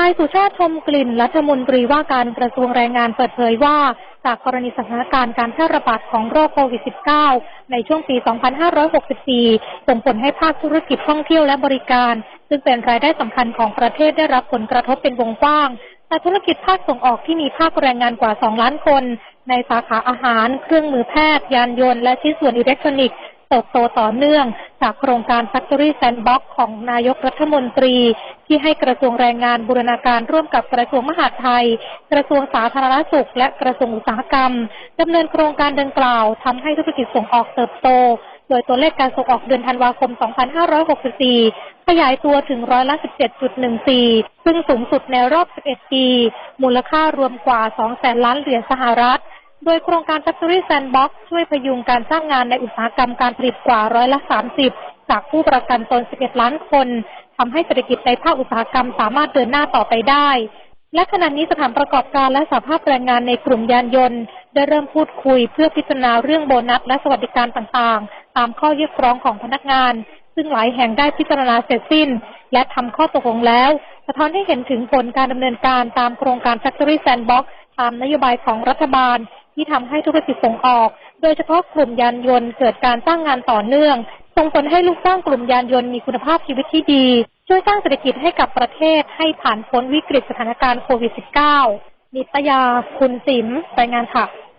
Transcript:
นายสุชาติชมกลิ่นรัฐมนตรีว่าการกระทรวงแรงงานเปิดเผยว่า จากกรณีสถานการณ์การแพร่ระบาดของโรคโควิด -19 ในช่วงปี 2564 ส่งผลให้ภาคธุรกิจท่องเที่ยวและบริการ ซึ่งเป็นรายได้สำคัญของประเทศได้รับผลกระทบเป็นวงกว้าง แต่ธุรกิจภาคส่งออกที่มีภาคแรงงานกว่า 2 ล้านคน ในสาขาอาหาร เครื่องมือแพทย์ ยานยนต์และชิ้นส่วนอิเล็กทรอนิกส์เติบโตต่อเนื่องจากโครงการ Factory Sandbox ของนายกรัฐมนตรี ที่ให้กระทรวงแรงงานบูรณาการร่วมกับกระทรวงมหาดไทย กระทรวงสาธารณสุข และกระทรวงอุตสาหกรรมดำเนินโครงการดังกล่าวทำให้ธุรกิจส่งออกเติบโต โดยตัวเลขการส่งออกเดือนธันวาคม 2564 ขยายตัวถึงร้อยละ 17.14 ซึ่งสูงสุดในรอบ 11 ปี มูลค่ารวมกว่า 2 แสนล้านเหรียญสหรัฐโดยโครงการ Factory Sandbox ช่วยพยุงการสร้างงานในอุตสาหกรรมการผลิตกว่าร้อยละ 30 จากผู้ประกันตน 11 ล้านคน ทำให้เศรษฐกิจในภาคอุตสาหกรรมสามารถเดินหน้าต่อไปได้ และขณะนี้สถานประกอบการและสาภาพแรงงานในกลุ่มยานยนต์ ได้เริ่มพูดคุยเพื่อพิจารณาเรื่องโบนัสและสวัสดิการต่างๆ ตามข้อเรียกร้องของพนักงาน ซึ่งหลายแห่งได้พิจารณาเสร็จสิ้น และทำข้อตกลงแล้ว สะท้อนให้เห็นถึงผลการดำเนินการตามโครงการ Factory Sandbox ตามนโยบายของรัฐบาลที่ทำให้ธุรกิจส่งออก โดยเฉพาะกลุ่มยานยนต์เกิดการจ้างงานต่อเนื่อง ส่งผลให้ลูกจ้างกลุ่มยานยนต์มีคุณภาพชีวิตที่ดี ช่วยสร้างเศรษฐกิจให้กับประเทศให้ผ่านพ้นวิกฤตสถานการณ์โควิด -19 นิตยา คุณสิมรายงานค่ะ